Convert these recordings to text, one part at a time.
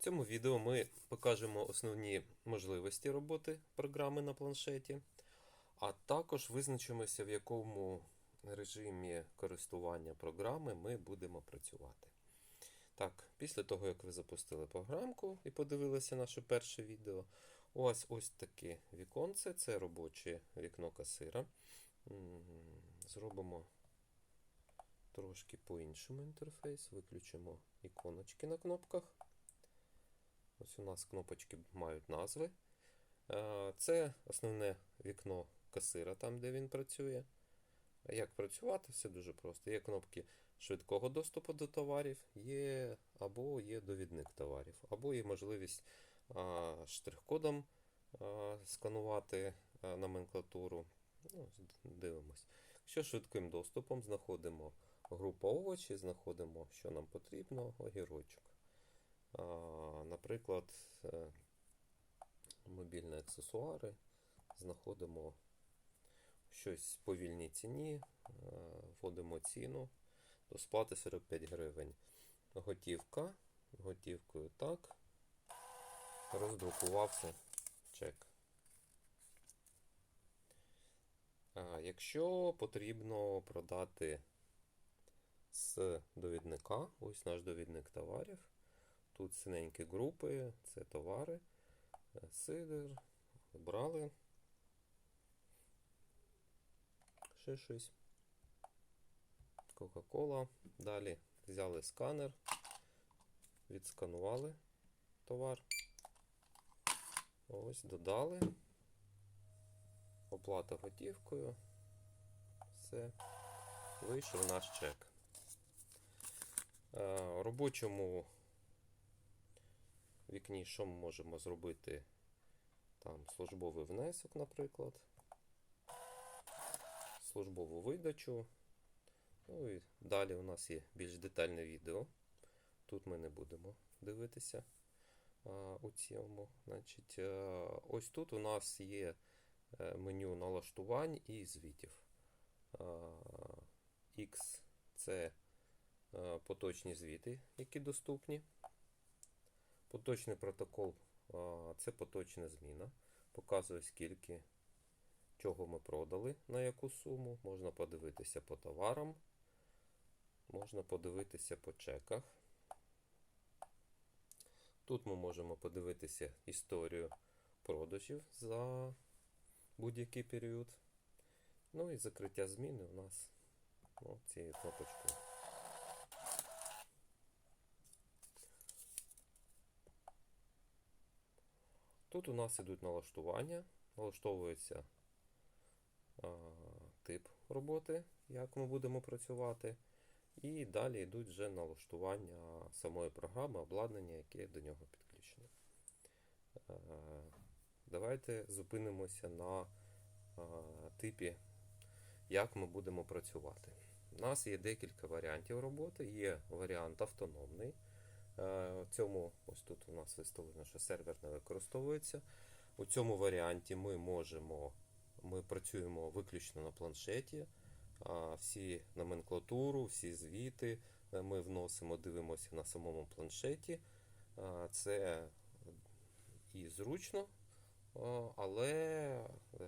В цьому відео ми покажемо основні можливості роботи програми на планшеті, а також визначимося, в якому режимі користування програми ми будемо працювати. Так, після того, як ви запустили програмку і подивилися наше перше відео, у вас ось таке віконце, це робоче вікно касира. Зробимо трошки по-іншому інтерфейс, виключимо іконочки на кнопках. Ось у нас кнопочки мають назви. Е, Це основне вікно касира, там де він працює. Як працювати? Все дуже просто. Є кнопки швидкого доступу до товарів, є або є довідник товарів, або є можливість штрих-кодом сканувати номенклатуру. Ну, дивимось. Якщо швидким доступом знаходимо групу овочі, знаходимо, що нам потрібно, огірочок. Наприклад, е, мобільні аксесуари, знаходимо щось по вільній ціні, е, вводимо ціну до сплати 45 гривень. Готівка, готівкою так. Роздрукувався чек. Якщо потрібно продати з довідника, ось наш довідник товарів. Тут синенькі групи, це товари, е, сидр, брали. Ще щось. Кока-кола. Далі взяли сканер, відсканували товар. Ось додали. Оплата готівкою. Все. Вийшов наш чек. Е, робочому вікні, що ми можемо зробити? Там службовий внесок, наприклад. Службову видачу. Ну і далі у нас є більш детальне відео. Тут ми не будемо дивитися а, у цьому. Значить, е, ось тут у нас є е, меню налаштувань і звітів. А, X це е, поточні звіти, які доступні. Поточний протокол це поточна зміна. Показує скільки чого ми продали, на яку суму. Можна подивитися по товарам, можна подивитися по чеках. Тут ми можемо подивитися історію продажів за будь-який період. Ну і закриття зміни у нас ну, цією кнопочкою. Тут у нас ідуть налаштування, налаштовується а, тип роботи, як ми будемо працювати. І далі йдуть вже налаштування самої програми, обладнання, яке до нього підключене. Е, Давайте зупинимося на типі, як ми будемо працювати. У нас є декілька варіантів роботи. Є варіант автономний. Е, цьому ось тут у нас виставлено, що сервер не використовується. У цьому варіанті ми можемо, ми працюємо виключно на планшеті. Всі номенклатуру, всі звіти е, ми вносимо, дивимося на самому планшеті. Це і зручно, але е,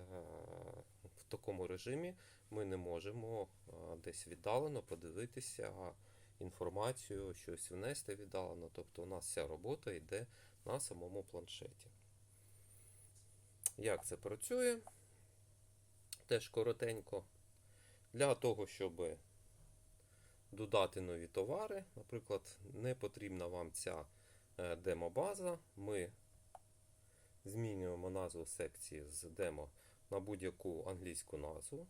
в такому режимі ми не можемо десь віддалено подивитися інформацію, щось внести віддалено. Тобто у нас вся робота йде на самому планшеті. Як це працює? Теж коротенько. Для того, щоб додати нові товари, наприклад, не потрібна вам ця е, демобаза, ми змінюємо назву секції з демо на будь-яку англійську назву.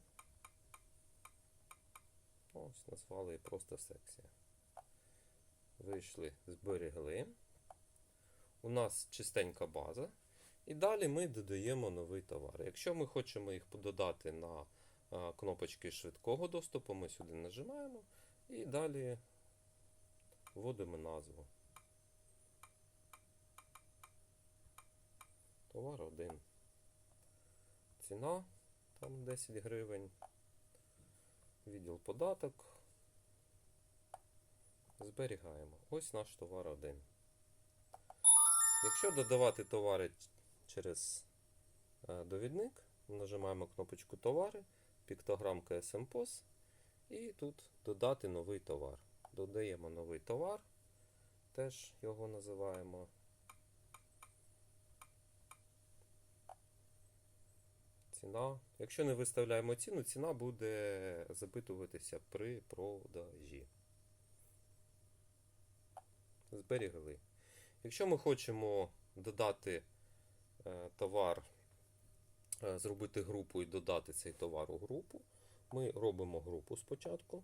Ось, назвали просто секція. Вийшли, зберегли. У нас чистенька база. І далі ми додаємо новий товар. Якщо ми хочемо їх додати на кнопочки швидкого доступу, ми сюди нажимаємо і далі вводимо назву. Товар 1. Ціна там 10 гривень. Відділ податок. Зберігаємо. Ось наш товар 1. Якщо додавати товари через е, довідник, нажимаємо кнопочку Товари, піктограмка SMPOS і тут додати новий товар. Додаємо новий товар, теж його називаємо. Ціна. Якщо не виставляємо ціну, ціна буде запитуватися при продажі. Зберігли. Якщо ми хочемо додати е, товар, е, зробити групу і додати цей товар у групу, ми робимо групу спочатку.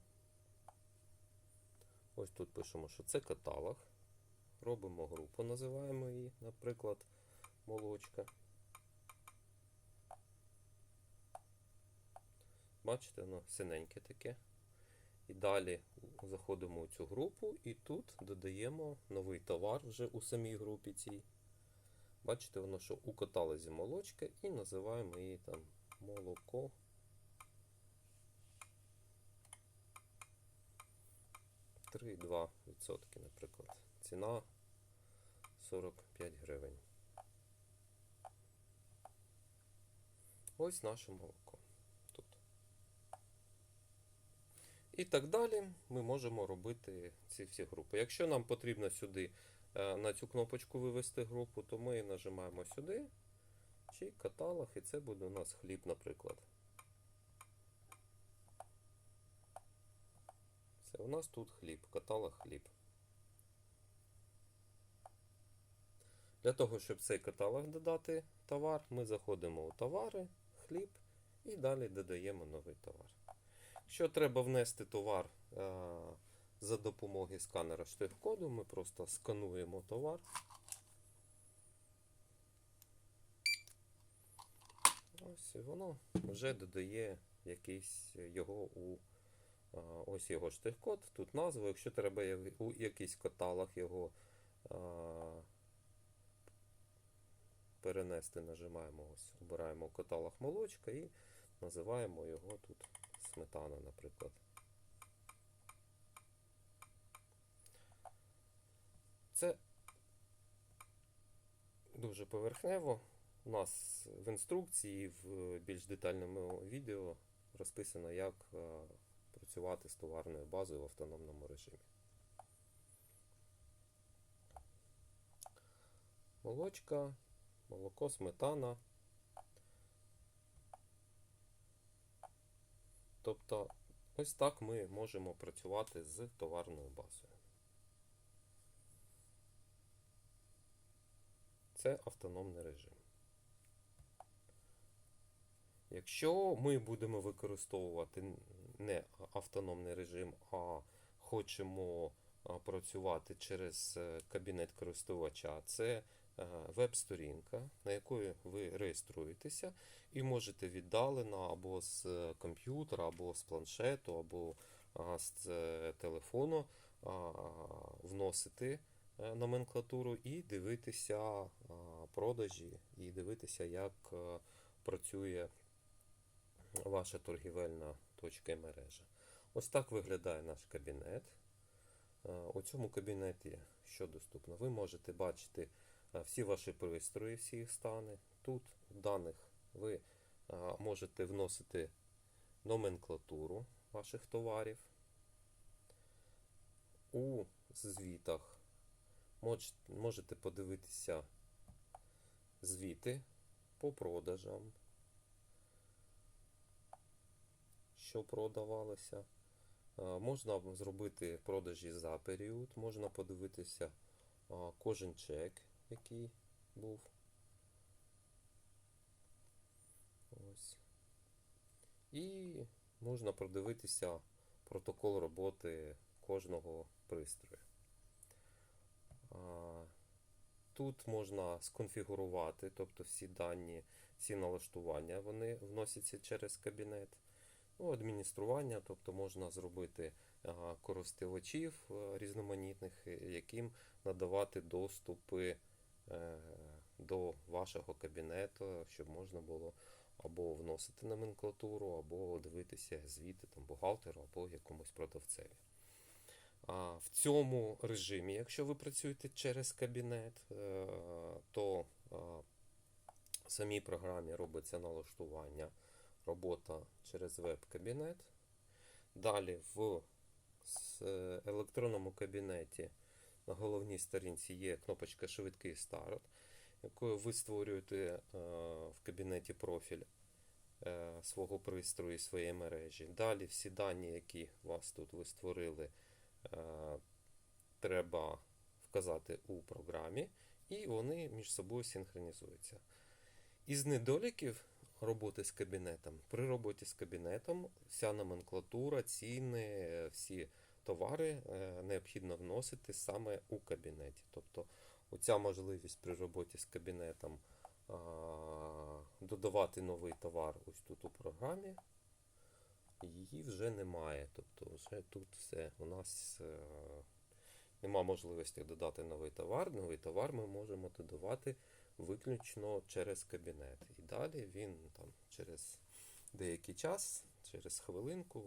Ось тут пишемо, що це каталог. Робимо групу, називаємо її, наприклад, молочка. Бачите, воно синеньке таке. І далі заходимо у цю групу і тут додаємо новий товар вже у самій групі цій. Бачите, воно що у каталозі молочка і називаємо її там молоко. Три відсотки, наприклад. Ціна 45 гривень. Ось наше молоко. Тут. І так далі ми можемо робити ці всі групи. Якщо нам потрібно сюди е, на цю кнопочку вивести групу, то ми нажимаємо сюди, чи каталог, і це буде у нас хліб, наприклад. Це у нас тут хліб, каталог хліб. Для того, щоб цей каталог додати товар, ми заходимо у товари, хліб і далі додаємо новий товар. Якщо треба внести товар е, за допомогою сканера штрих-коду, ми просто скануємо товар. Ось воно вже додає якийсь його у е, ось його штрих-код, тут назва. Якщо треба у якийсь каталог його е, перенести, нажимаємо ось, обираємо каталог молочка і називаємо його тут сметана, наприклад. Це дуже поверхнево. У нас в інструкції в більш детальному відео розписано, як е, працювати з товарною базою в автономному режимі. Молочка, молоко, сметана. Тобто, ось так ми можемо працювати з товарною базою. Це автономний режим. Якщо ми будемо використовувати не автономний режим, а хочемо працювати через е, кабінет користувача, це веб-сторінка, на якої ви реєструєтеся і можете віддалено або з е, комп'ютера, або з планшету, або з е, телефону вносити е, номенклатуру і дивитися продажі, і дивитися, як е, працює ваша торгівельна точка і мережа. Ось так виглядає наш кабінет. Е, У цьому кабінеті що доступно? Ви можете бачити е, всі ваші пристрої, всі їх стани. Тут в даних ви е, можете вносити номенклатуру ваших товарів. У звітах можете подивитися звіти по продажам, що продавалося. Е, Можна зробити продажі за період, можна подивитися кожен чек, який був. Ось. І можна продивитися протокол роботи кожного пристрою. Тут можна сконфігурувати, тобто всі дані, всі налаштування вони вносяться через кабінет. Ну, адміністрування, тобто можна зробити користувачів е, різноманітних, е, яким надавати доступи до вашого кабінету, щоб можна було або вносити номенклатуру, або дивитися звіти там, бухгалтеру, або якомусь продавцеві. А в цьому режимі, якщо ви працюєте через кабінет, е, то е, в самій програмі робиться налаштування, робота через веб-кабінет. Далі в е, електронному кабінеті на головній сторінці є кнопочка Швидкий старт, якою ви створюєте е, в кабінеті профіль е, свого пристрою і своєї мережі. Далі всі дані, які у вас тут ви створили, е, треба вказати у програмі, і вони між собою синхронізуються. Із недоліків роботи з кабінетом, при роботі з кабінетом вся номенклатура, ціни, всі товари е, необхідно вносити саме у кабінеті. Тобто оця можливість при роботі з кабінетом додавати новий товар ось тут у програмі, її вже немає. Тобто вже тут все у нас е, нема можливості додати новий товар. Новий товар ми можемо додавати виключно через кабінет. І далі він там через деякий час, через хвилинку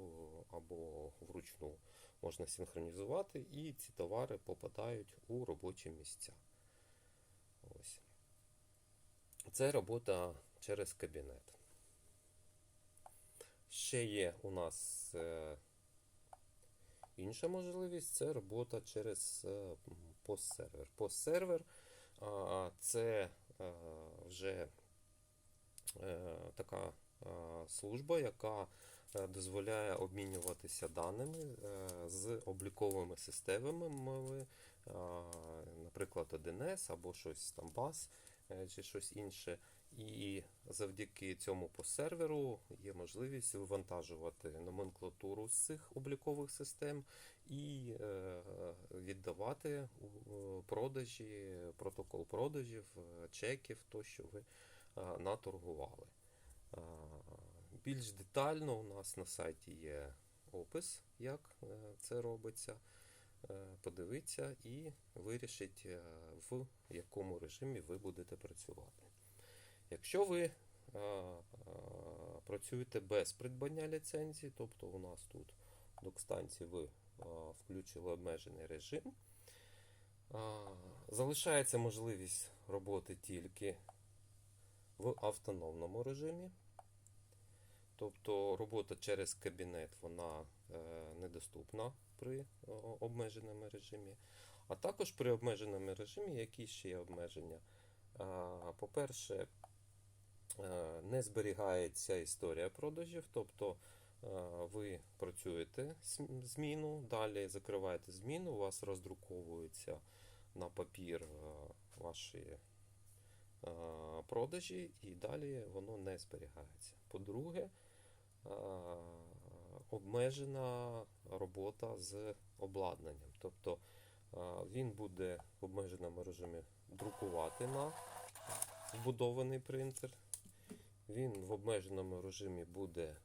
або вручну можна синхронізувати, і ці товари попадають у робочі місця. Ось. Це робота через кабінет. Ще є у нас е, інша можливість це робота через е, постсервер. Постсервер це е, вже така служба, яка дозволяє обмінюватися даними е, з обліковими системами, е, наприклад, 1С або щось там BAS е, чи щось інше. І завдяки цьому постсерверу є можливість вивантажувати номенклатуру з цих облікових систем і е, віддавати продажі, протокол продажів, е, чеків, то, що ви е, наторгували. Більш детально у нас на сайті є опис, як е, це робиться. Е, Подивіться і вирішіть, е, в якому режимі ви будете працювати. Якщо ви працюєте без придбання ліцензії, тобто у нас тут в док-станції ви включили обмежений режим, залишається можливість роботи тільки в автономному режимі. Тобто робота через кабінет вона е, недоступна при обмеженому режимі. А також при обмеженому режимі, які ще є обмеження. По-перше, е, не зберігається історія продажів, тобто е, ви працюєте зміну, далі закриваєте зміну, у вас роздруковуються на папір ваші продажі, і далі воно не зберігається. По-друге, обмежена робота з обладнанням. Тобто е, він буде в обмеженому режимі друкувати на вбудований принтер. Він в обмеженому режимі буде,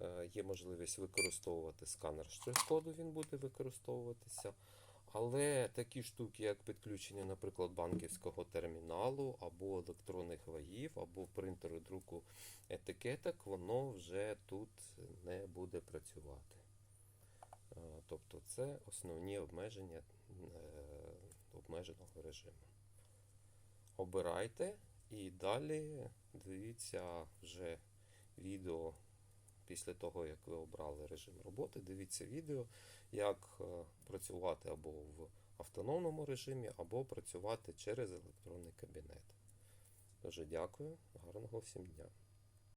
е, є можливість використовувати сканер штрих-коду, він буде використовуватися. Але такі штуки, як підключення, наприклад, банківського терміналу, або електронних вагів, або принтеру друку етикеток, воно вже тут не буде працювати. Е, Тобто це основні обмеження е, обмеженого режиму. Обирайте і далі дивіться вже відео після того, як ви обрали режим роботи. Дивіться відео, як е, працювати або в автономному режимі, або працювати через електронний кабінет. Дуже дякую, гарного всім дня.